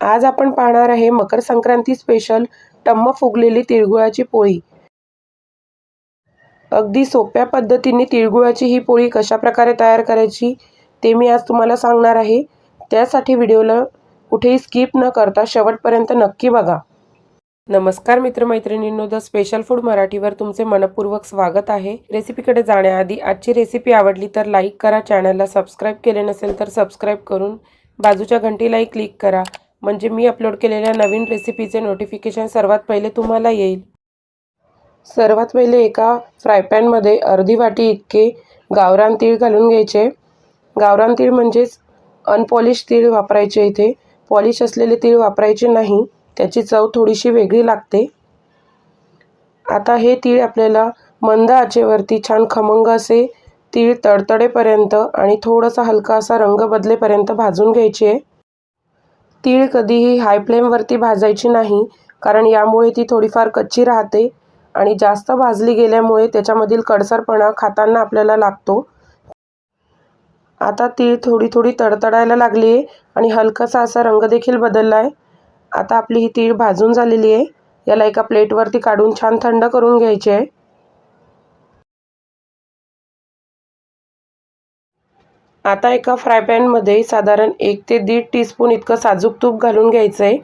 आज आपण पाहणार आहे मकर संक्रांती स्पेशल टम्म फुगलेली तिळगुळाची पोळी. अगदी सोप्या पद्धतीने तिळगुळाची ही पोळी कशा प्रकारे तयार करायची ते मी आज तुम्हाला सांगणार आहे. त्यासाठी व्हिडिओला कुठेही स्किप न करता शेवटपर्यंत नक्की बघा. नमस्कार मित्रमैत्रिणींनो द स्पेशल फूड मराठीवर तुमचे मनपूर्वक स्वागत आहे. रेसिपीकडे जाण्याआधी आजची रेसिपी आवडली तर लाईक करा चॅनलला सबस्क्राईब केले नसेल तर सबस्क्राईब करून बाजूच्या घंटीलाही क्लिक करा. म्हणजे मी अपलोड केलेल्या नवीन रेसिपीचे नोटिफिकेशन सर्वात पहिले तुम्हाला येईल. सर्वात पहिले एका फ्रायपॅनमध्ये अर्धी वाटी इतके गावरान तीळ घालून घ्यायचे. गावरान तीळ म्हणजेच अनपॉलिश तीळ वापरायचे इथे. पॉलिश असलेले तीळ वापरायचे नाही त्याची चव थोडीशी वेगळी लागते. आता हे तीळ आपल्याला मंद आचेवरती छान खमंग असे तीळ तडतडेपर्यंत आणि थोडासा हलका असा रंग बदलेपर्यंत भाजून घ्यायचे. आहे तीळ कधीही हाय फ्लेमवरती भाजायची नाही कारण यामुळे ती थोडीफार कच्ची राहते आणि जास्त भाजली गेल्यामुळे त्याच्यामधील कडसरपणा खाताना आपल्याला लागतो. आता तीळ थोडी थोडी तडतडायला लागली आहे आणि हलकासा असा रंग देखील बदलला आहे आता आपली ही तीळ भाजून झालेली आहे. याला एका प्लेटवरती काढून छान थंड करून घ्यायची आहे. आता एका फ्राय पॅनमध्ये साधारण एक ते दीड टीस्पून इतकं साजूक तूप घालून घ्यायचं आहे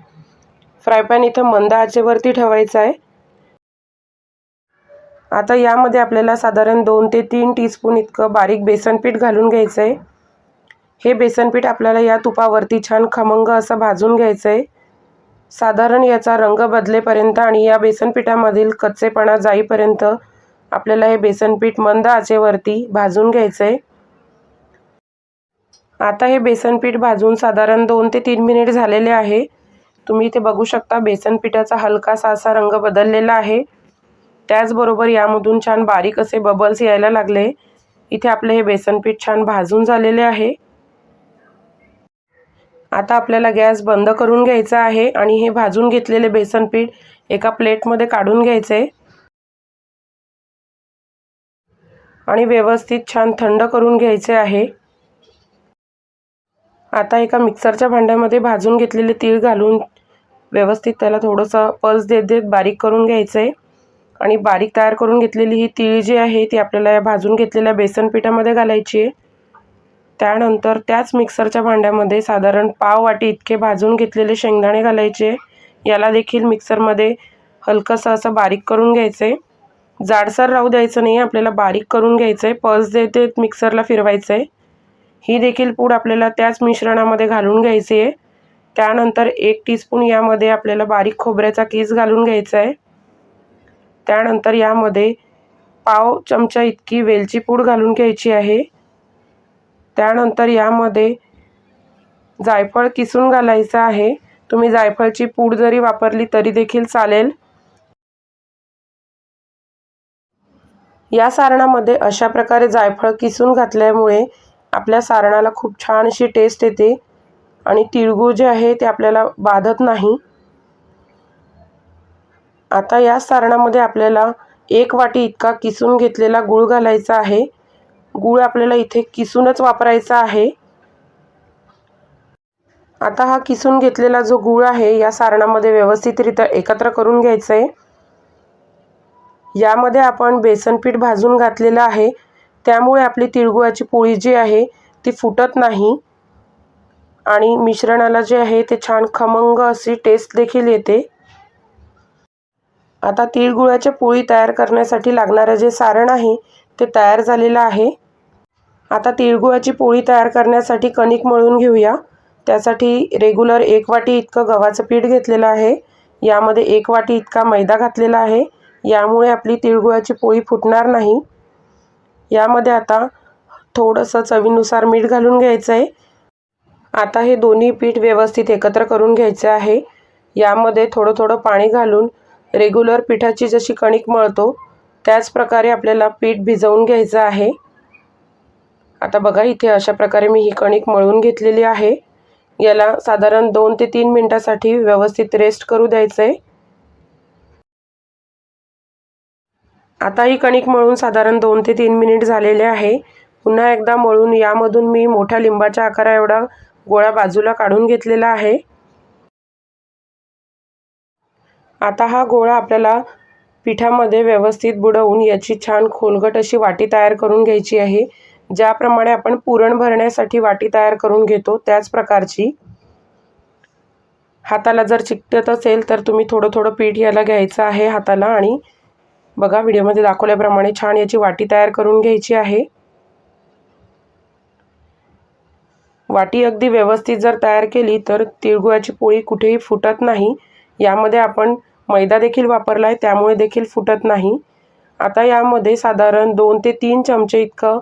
फ्राय पॅन इथं मंद आचेवरती ठेवायचं आहे आता यामध्ये आपल्याला साधारण दोन ते तीन टीस्पून इतकं बारीक बेसनपीठ घालून घ्यायचं आहे हे बेसनपीठ आपल्याला या तुपावरती छान खमंग असं भाजून घ्यायचं आहे साधारण याचा रंग बदलेपर्यंत आणि या बेसन पिठामधील कच्चेपणा जाईपर्यंत आपल्याला हे बेसनपीठ मंद आचेवरती भाजून घ्यायचं आहे आता हे बेसन पीठ भाजून साधारण दोन ते तीन मिनिट झालेले आहे. तुम्ही इथे बघू शकता बेसन पिठाचा हलकासा असा रंग बदललेला आहे. त्याचबरोबर यामधून छान बारीक असे बबल्स यायला लागले. इथे आपले हे बेसन पीठ छान भाजून झालेले आहे. आता आपल्याला गॅस बंद करून घ्यायचा आहे आणि हे भाजून घेतलेले बेसन पीठ एका प्लेटमध्ये काढून घ्यायचे. आणि व्यवस्थित छान थंड करून घ्यायचे आहे. आता एका मिक्सरच्या भांड्यामध्ये भाजून घेतलेले तीळ घालून व्यवस्थित त्याला थोडंसं पल्स देत देत बारीक करून घ्यायचं आहे आणि बारीक तयार करून घेतलेली ही तीळ जी आहे ती आपल्याला या भाजून घेतलेल्या बेसन पिठामध्ये घालायची आहे. त्यानंतर त्याच मिक्सरच्या भांड्यामध्ये साधारण पाव वाटी इतके भाजून घेतलेले शेंगदाणे घालायचे. याला देखील मिक्सरमध्ये हलकंसं असं बारीक करून घ्यायचं आहे जाडसर राहू द्यायचं नाही आपल्याला बारीक करून घ्यायचं आहे पल्स देत देत मिक्सरला फिरवायचं आहे ही देखील पूड आपल्याला त्याच मिश्रणामध्ये घालून घ्यायची आहे. त्यानंतर एक टीस्पून यामध्ये आपल्याला बारीक खोबऱ्याचा कीस घालून घ्यायचा आहे. त्यानंतर यामध्ये पाव चमचा इतकी वेलची पूड घालून घ्यायची आहे. त्यानंतर यामध्ये जायफळ किसून घालायचं आहे. तुम्ही जायफळची पूड जरी वापरली तरी देखील चालेल. या सारणामध्ये अशा प्रकारे जायफळ किसून घातल्यामुळे आपल्या सारणाला खूप छान अशी टेस्ट येते. आणि तिळगूळ जे आहे ते आपल्याला बाधत नाही. आता या सारणामध्ये आपल्याला एक वाटी इतका किसून घेतलेला गूळ घालायचा आहे. गूळ आपल्याला इथे किसूनच वापरायचा आहे. आता हा किसून घेतलेला जो गूळ आहे या सारणामध्ये व्यवस्थितरित्या एकत्र करून घ्यायचं आहे यामध्ये आपण बेसन पीठ भाजून घातलेलं आहे. त्यामुळे आपली तिळगुळाची पोळी जी आहे ती फुटत नाही. आणि मिश्रणाला जे आहे ते छान खमंग अशी टेस्ट देखील येते. आता तिळगुळाच्या पोळी तयार करण्यासाठी लागणारं जे सारण आहे ते तयार झालेलं आहे. आता तिळगुळाची पोळी तयार करण्यासाठी कणिक मळून घेऊया. त्यासाठी रेग्युलर एक वाटी इतकं गव्हाचं पीठ घेतलेलं आहे. यामध्ये एक वाटी इतका मैदा घातलेला आहे. यामुळे आपली तिळगुळाची पोळी फुटणार नाही. यामध्ये आता थोडंसं चवीनुसार मीठ घालून घ्यायचं आहे आता हे दोन्ही पीठ व्यवस्थित एकत्र करून घ्यायचे आहे. यामध्ये थोडं थोडं पाणी घालून रेग्युलर पिठाची जशी कणिक मळतो त्याच प्रकारे आपल्याला पीठ भिजवून घ्यायचं आहे. आता बघा इथे अशा प्रकारे मी ही कणिक मळून घेतलेली आहे. याला साधारण दोन ते तीन मिनटासाठी व्यवस्थित रेस्ट करू द्यायचं आहे आता ही कणिक मळून साधारण दोन ते तीन मिनिट झालेले आहे. पुन्हा एकदा मळून यामधून मी मोठ्या लिंबाच्या आकारा एवढा गोळा बाजूला काढून घेतलेला आहे. आता हा गोळा आपल्याला पिठामध्ये व्यवस्थित बुडवून याची छान खोलगट अशी वाटी तयार करून घ्यायची आहे. ज्याप्रमाणे आपण पुरण भरण्यासाठी वाटी तयार करून घेतो त्याच प्रकारची. हाताला जर चिकटत असेल तर तुम्ही थोडं थोडं पीठ याला घ्यायचं आहे हाताला आणि बघा व्हिडिओमध्ये दाखवल्याप्रमाणे छान याची वाटी तयार करून घ्यायची आहे. वाटी अगदी व्यवस्थित जर तयार केली तर तिळगुळाची पोळी कुठेही फुटत नाही. यामध्ये आपण मैदा देखील वापरला आहे त्यामुळे देखील फुटत नाही. आता यामध्ये साधारण दोन ते तीन चमचे इतकं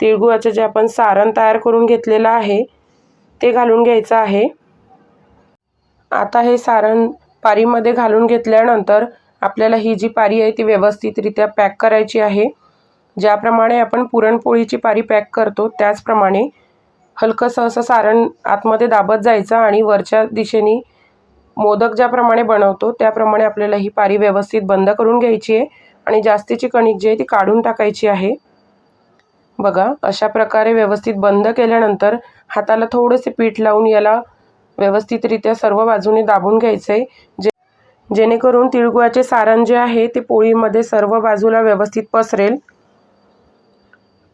तिळगुळाचं जे आपण सारण तयार करून घेतलेलं आहे ते घालून घ्यायचं आहे. आता हे सारण पारीमध्ये घालून घेतल्यानंतर आपल्याला ही जी पारी आहे ती व्यवस्थितरित्या पॅक करायची आहे. ज्याप्रमाणे आपण पुरणपोळीची पारी पॅक करतो त्याचप्रमाणे हलकंसं असं सारण आतमध्ये दाबत जायचं आणि वरच्या दिशेने मोदक ज्याप्रमाणे बनवतो त्याप्रमाणे आपल्याला ही पारी व्यवस्थित बंद करून घ्यायची आहे आणि जास्तीची कणिक जी आहे ती काढून टाकायची आहे. बघा अशा प्रकारे व्यवस्थित बंद केल्यानंतर हाताला थोडेसे पीठ लावून याला व्यवस्थितरित्या सर्व बाजूने दाबून घ्यायचं आहे जे जेणेकरून तिळगुळाचे सारण जे आहे ते पोळीमध्ये सर्व बाजूला व्यवस्थित पसरेल.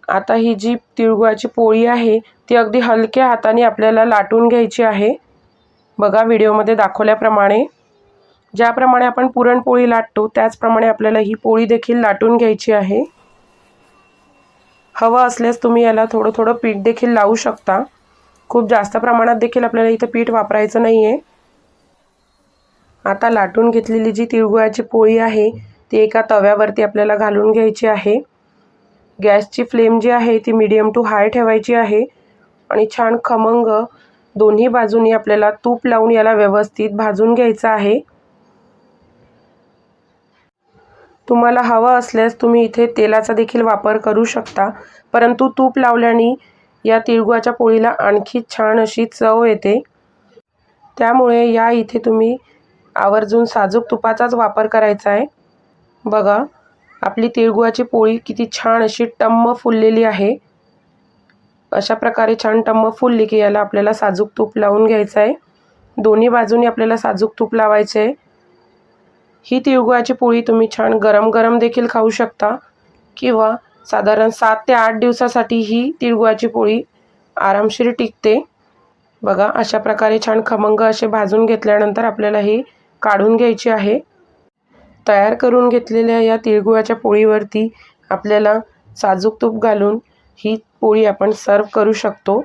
आता ही जी तिळगुळाची पोळी आहे ती अगदी हलक्या हाताने आपल्याला लाटून घ्यायची आहे. बघा व्हिडिओमध्ये दाखवल्याप्रमाणे. ज्याप्रमाणे आपण पुरणपोळी लाटतो त्याचप्रमाणे आपल्याला ही पोळी देखील लाटून घ्यायची आहे. हवं असल्यास तुम्ही याला थोडं थोडं पीठ देखील लावू शकता. खूप जास्त प्रमाणात देखील आपल्याला इथं पीठ वापरायचं नाही आहे आता लाटून घेतलेली जी तिळगुळाची पोळी आहे ती एका तव्यावरती आपल्याला घालून घ्यायची आहे. गॅसची फ्लेम जी आहे ती मिडियम टू हाय ठेवायची आहे आणि छान खमंग दोन्ही बाजूनी आपल्याला तूप लावून याला व्यवस्थित भाजून घ्यायचं आहे. तुम्हाला हवं असल्यास तुम्ही इथे तेलाचा देखील वापर करू शकता परंतु तूप लावल्याने या तिळगुळाच्या पोळीला आणखी छान अशी चव येते. त्यामुळे या इथे तुम्ही आवर्जून साजूक तुपाचाच वापर करायचा आहे. बघा आपली तिळगुळाची पोळी किती छान अशी टम्म फुललेली आहे. अशा प्रकारे छान टम्म फुलली की याला आपल्याला साजूक तूप लावून घ्यायचं आहे. दोन्ही बाजूनी आपल्याला साजूक तूप लावायचं आहे. ही तिळगुळाची पोळी तुम्ही छान गरम गरम देखील खाऊ शकता किंवा साधारण सात ते आठ दिवसासाठी ही तिळगुळाची पोळी आरामशीर टिकते. बघा अशा प्रकारे छान खमंग असे भाजून घेतल्यानंतर आपल्याला ही काढून घ्यायची आहे. तयार करून घेतलेल्या या तिळगुळाच्या पोळीवरती आपल्याला साजूक तूप घालून ही पोळी आपण सर्व करू शकतो.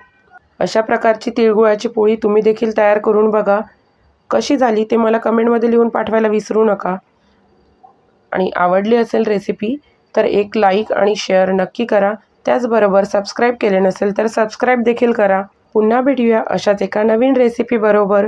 अशा प्रकारची तिळगुळाची पोळी तुम्ही देखील तयार करून बघा. कशी झाली ते मला कमेंटमध्ये लिहून पाठवायला विसरू नका. आणि आवडली असेल रेसिपी तर एक लाईक आणि शेअर नक्की करा. त्याचबरोबर सबस्क्राईब केले नसेल तर सबस्क्राईब देखील करा. पुन्हा भेटूया अशाच एका नवीन रेसिपीबरोबर